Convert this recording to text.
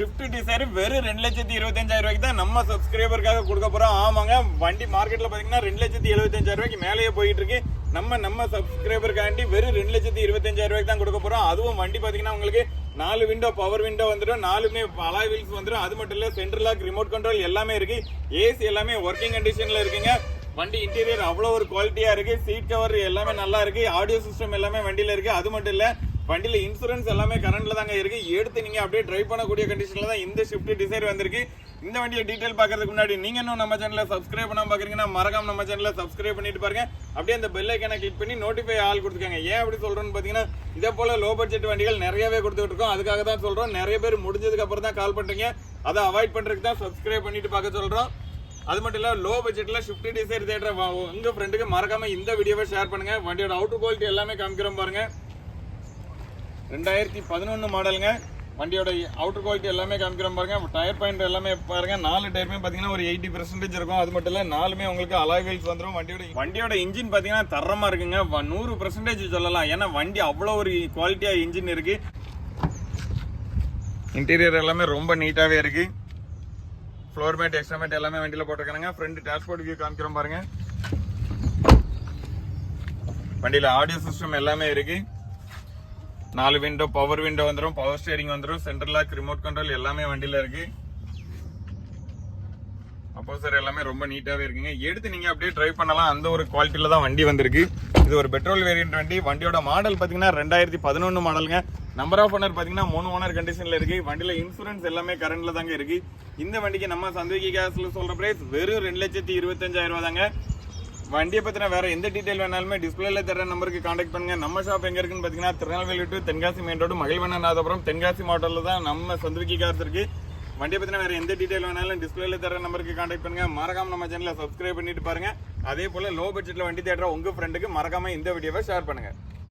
Swift desire வெறும் ரெண்டு லட்சத்தி இருபத்தஞ்சாயிரம் ரூபாய்க்கு தான் நம்ம சப்ஸ்கிரைபருக்காக கொடுக்க போகிறோம் ஆமாங்க வண்டி மார்க்கெட்டில் பார்த்தீங்கன்னா ரெண்டு லட்சத்தி எழுபத்தஞ்சாயிரம் ரூபாய்க்கு மேலேயே போயிட்டு இருக்கு. நம்ம நம்ம சப்ஸ்கிரைபருக்காண்டி வெறும் ரெண்டு லட்சத்தி இருபத்தஞ்சாயிரம் ரூபாய்க்கு தான் கொடுக்க போகிறோம் அதுவும் வண்டி பார்த்தீங்கன்னா உங்களுக்கு நாலு விண்டோ பவர் விண்டோ வந்துடும். நாலுமே பலாய் வீல்ஸ் வந்துடும். அது மட்டும் இல்லை சென்ட்ரல் லாக் ரிமோட் கண்ட்ரோல் எல்லாமே இருக்கு. ஏசி எல்லாமே ஒர்க்கிங் கண்டிஷனில் இருக்குங்க. வண்டி இன்டீரியர் அவ்வளோ ஒரு குவாலிட்டியாக இருக்குது சீட் கவர் எல்லாமே நல்லா இருக்குது ஆடியோ சிஸ்டம் எல்லாமே வண்டியில் இருக்குது அது மட்டும் இல்லை வண்டியில் இன்சூரன்ஸ் எல்லாமே கரண்ட்ல தாங்க இருக்கு. எடுத்து நீங்க அப்படியே டிரைவ் பண்ணக்கூடிய கண்டிஷன்ல தான் இந்த ஷிஃப்ட் டிசைர் வந்திருக்கு. இந்த வண்டியை டீட்டெயில் பார்க்கறதுக்கு முன்னாடி நீங்க இன்னும் நம்ம சேனலை சப்ஸ்கிரைப் பண்ண பார்க்குறீங்கன்னா மறக்காம நம்ம சேனலை சப்ஸ்கிரைப் பண்ணிட்டு பாருங்க. அப்படியே அந்த பெல் ஐக்கனை கிளிக் பண்ணி நோட்டிஃபை ஆள் கொடுத்துருக்காங்க ஏன் அப்படி சொல்றோம்னு பாத்தீங்கன்னா இதே போல லோ பட்ஜெட் வண்டிகள் நிறையவே கொடுத்துட்டு இருக்கோம். அதுக்காக தான் சொல்றோம். நிறைய பேர் முடிஞ்சதுக்கு அப்புறம் தான் கால் பண்றீங்க. அதை அவாய்ட் பண்றதுக்கு தான் சப்ஸ்கிரைப் பண்ணிட்டு பார்க்க சொல்றோம். அது மட்டும் இல்லை லோ பட்ஜெட்டில் ஷிஃப்ட் டிசைர் தேடுற உங்கள் ஃப்ரெண்டுக்கு மறக்காமல் இந்த வீடியோவை ஷேர் பண்ணுங்கள் வண்டியோட அவுட் குவாலிட்டி எல்லாமே காமிக்கிறோம் பாருங்கள் ரெண்டாயிரத்தி பதினொன்று மாடலுங்க. வண்டியோட அவுட்டர் குவாலிட்டி எல்லாமே காமிக்கிறோம் பாருங்க. டயர் பாயிண்ட் எல்லாமே பாருங்க. நாலு டயருமே பார்த்தீங்கன்னா ஒரு எயிட்டி பெர்சன்டேஜ் இருக்கும். அது மட்டும் இல்லை நாலுமே உங்களுக்கு அலாய் வீல்ஸ் வந்துடும் வண்டியோட வண்டியோட இன்ஜின் பார்த்தீங்கன்னா தரமா இருக்குங்க. நூறு பெர்சன்டேஜ் சொல்லலாம். ஏன்னா வண்டி அவ்வளோ ஒரு குவாலிட்டியா இன்ஜின் இருக்கு. இன்டீரியர் எல்லாமே ரொம்ப நீட்டாவே இருக்கு. ஃப்ளோர் மேட் எக்ஸ்ட்ரா மேட் எல்லாமே வண்டியில போட்டிருக்காங்க ஃப்ரண்ட் டேஷ்போர்ட் வியூ காமிக்கிறோம் பாருங்க. வண்டியில ஆடியோ சிஸ்டம் எல்லாமே இருக்கு. நாலு விண்டோ பவர் விண்டோ வந்துடும் பவர் ஸ்டேரிங் வந்துடும் சென்ட்ரல் லாக் ரிமோட் கண்ட்ரோல் எல்லாமே வண்டியில இருக்கு. அப்போ சார் எல்லாமே ரொம்ப நீட்டாகவே இருக்குங்க. எடுத்து நீங்கள் அப்படியே ட்ரைவ் பண்ணலாம். அந்த ஒரு குவாலிட்டியில் தான் வண்டி வந்திருக்கு. இது ஒரு பெட்ரோல் வேரியன்ட் வண்டி. வண்டியோட மாடல் பார்த்தீங்கன்னா ரெண்டாயிரத்தி பதினொன்று மாடலுங்க நம்பர் ஆஃப் ஓனர் பார்த்தீங்கன்னா மூணு ஓனர் கண்டிஷனில் இருக்கு. வண்டியில் இன்சூரன்ஸ் எல்லாமே கரண்டில் தாங்க இருக்கு. இந்த வண்டிக்கு நம்ம சந்தோகி கேஸில் சொல்கிற பிரைஸ் வெறும் ரெண்டு லட்சத்தி இருபத்தஞ்சாயிரம் ரூபா தாங்க. வண்டியை பற்றின வேற எந்த டீட்டெயில் வேணாலுமே டிஸ்பிளேல தர நம்பருக்கு காண்டாக்ட் பண்ணுங்க. நம்ம ஷாப் எங்க இருக்குன்னு பாத்தீங்கன்னா Tirunelveli to Tenkasi main road Magizhvannanathapuram Tenkasi மாவட்டத்தில் தான் நம்ம சந்திரிக்கி கார்ஸ் இருக்கு. வண்டியை பத்தின வேற எந்த டீட்டெயில் வேணாலும் டிஸ்பிளேல தர நம்பருக்கு காண்டாக்ட் பண்ணுங்க. மறக்காம நம்ம சேனலை சப்ஸ்கிரைப் பண்ணிட்டு பாருங்க. அதே போல லோ பட்ஜெட்ல வண்டி தேடுற உங்க ஃப்ரெண்டுக்கு மறக்காம இந்த வீடியோவை ஷேர் பண்ணுங்க.